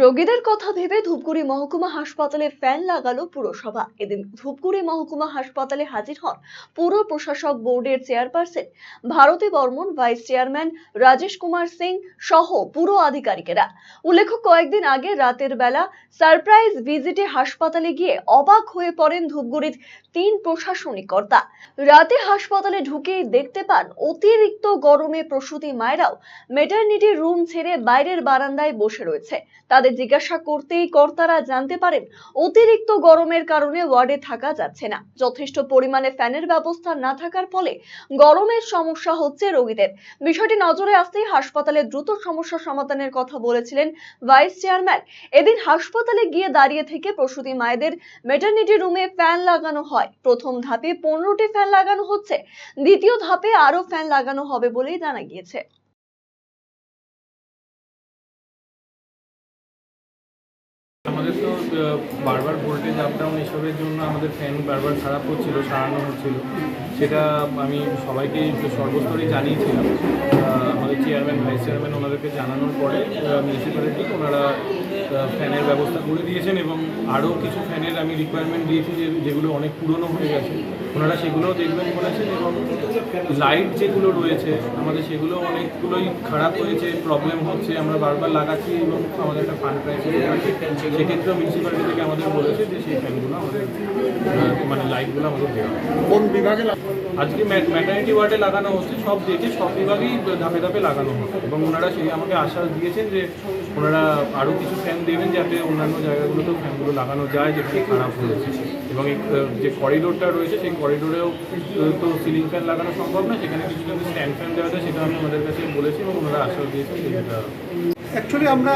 রোগীদের কথা ভেবে ধূপগুড়ি মহকুমা হাসপাতালে ফ্যান লাগালো পুরসভা। এদিন ধূপগুড়ি মহকুমা হাসপাতালে হাজির হন পুর প্রশাসক বোর্ডের chairperson Bharati Barman, vice chairman Rajesh Kumar Singh সহ পুরো আধিকারিকেরা। উল্লেখ্য, কয়েকদিন আগে রাতের বেলা সারপ্রাইজ ভিজিটে হাসপাতালে গিয়ে অবাক হয়ে পড়েন ধূপগুড়ির তিন প্রশাসনিক কর্তা। রাতে হাসপাতালে ঢুকেই দেখতে পান অতিরিক্ত গরমে প্রসূতি মায়েরাও মেটার্নিটি রুম ছেড়ে বাইরের বারান্দায় বসে রয়েছে। তাদের জিজ্ঞাসা করতেই কর্তারা জানতে পারেন অতিরিক্ত গরমের কারণে ওয়ার্ডে থাকা যাচ্ছে না। যথেষ্ট পরিমাণে ফ্যানের ব্যবস্থা না থাকার ফলে গরমের সমস্যা হচ্ছে রোগীদের। বিষয়টি নজরে আসতেই হাসপাতালে দ্রুত সমস্যা সমাধানের কথা বলেছিলেন ভাইস চেয়ারম্যান। এদিন হাসপাতালে গিয়ে দাঁড়িয়ে থেকে প্রসূতি মায়েদের মেটার্নিটি রুমে ফ্যান লাগানো হয়। প্রথম ধাপে পনেরোটি ফ্যান লাগানো হচ্ছে, দ্বিতীয় ধাপে আরও ফ্যান লাগানো হবে বলেই জানা গিয়েছে। আমাদের তো বারবার ভোল্টেজ আপডাউন এসবের জন্য আমাদের ফ্যান বারবার খারাপ হচ্ছিল, সারানো হচ্ছিল। সেটা আমি সবাইকে সর্বস্তরেই জানিয়েছিলাম। আমাদের চেয়ারম্যান ভাইস চেয়ারম্যান ওনাদেরকে জানানোর পরে মিউনিসিপ্যালিটি ওনারা ফ্যানের ব্যবস্থা করে দিয়েছেন এবং আরও কিছু ফ্যানের আমি রিকোয়ারমেন্ট দিয়েছি যেগুলো অনেক পুরনো হয়ে গেছে। ওনারা সেগুলোও দেখবেন বলেছেন এবং লাইট যেগুলো রয়েছে আমাদের সেগুলো অনেকগুলোই খারাপ হয়েছে প্রবলেম হচ্ছে। আমরা বারবার লাগাচ্ছি এবং আমাদের একটা ফান্ড আছে সেক্ষেত্রেও মিউনিসিপ্যালিটি থেকে আমাদের বলেছে যে সেই ফ্যানগুলো আমাদের মানে লাইটগুলো আমাদের দেওয়া কোন বিভাগে আজকে ম্যাটার্নিটি ওয়ার্ডে লাগানো হচ্ছে সব দেখে সব বিভাগেই ধাপে ধাপে লাগানো হচ্ছে এবং ওনারা সেই আমাকে আশ্বাস দিয়েছেন যে ওনারা আরও কিছু ফ্যান দেবেন যাতে অন্যান্য জায়গাগুলোতেও ফ্যানগুলো লাগানো যায় যেখানে খারাপ হয়েছে। এবং যে করিডোরটা রয়েছে, সেই করিডোরেও তো সিলিং ফ্যান লাগানো সম্ভব না সেখানে কিছু যদি স্ট্যান্ড ফ্যান দেওয়া যায় সেটা আমি ওনাদের কাছে বলেছি এবং ওনারা আশ্বাস দিয়েছেন সেটা অ্যাকচুয়ালি আমরা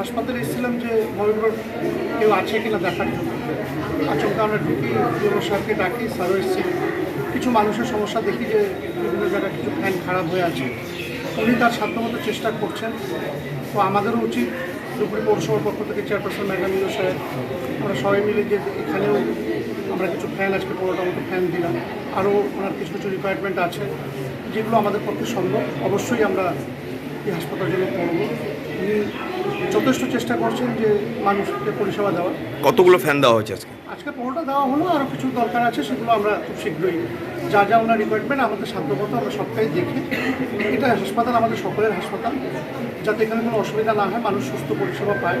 হাসপাতালে এসেছিলাম যে নভেম্বর কেউ আছে কিনা দেখার জন্য। আচমকা আমরা ঢুকি স্যারকে ডাকি, স্যারও এসেছি। কিছু মানুষের সমস্যা দেখি যে বিভিন্ন জায়গায় কিছু ফ্যান খারাপ হয়ে আছে। উনি তার সাধ্যমতো চেষ্টা করছেন। তো আমাদেরও উচিত। দুপুরে পৌরসভার পক্ষ থেকে চেয়ারপারসন ম্যাডাম স্যার আমরা সবাই মিলে যে এখানেও আমরা কিছু ফ্যান আজকে পনেরোটা মতো ফ্যান দিলাম। আরও ওনার কিছু কিছু রিকোয়ারমেন্ট আছে যেগুলো আমাদের পক্ষে সম্ভব। অবশ্যই আমরা এই হাসপাতাল জন্য করব। উনি যথেষ্ট চেষ্টা করছেন যে মানুষকে পরিষেবা দেওয়ার। কতগুলো ফ্যান দেওয়া হয়েছে আজকে? আজকে পনেরোটা দেওয়া হলো আরও কিছু দরকার আছে সেগুলো আমরা খুব শীঘ্রই যা যা ওনার রিকোয়ারমেন্ট আমাদের সাধ্যমতো আমরা সবটাই দেখি এটা হাসপাতাল আমাদের সকলের হাসপাতাল। যাতে এখানে কোনো অসুবিধা না হয় মানুষ সুস্থ পরিষেবা পায়।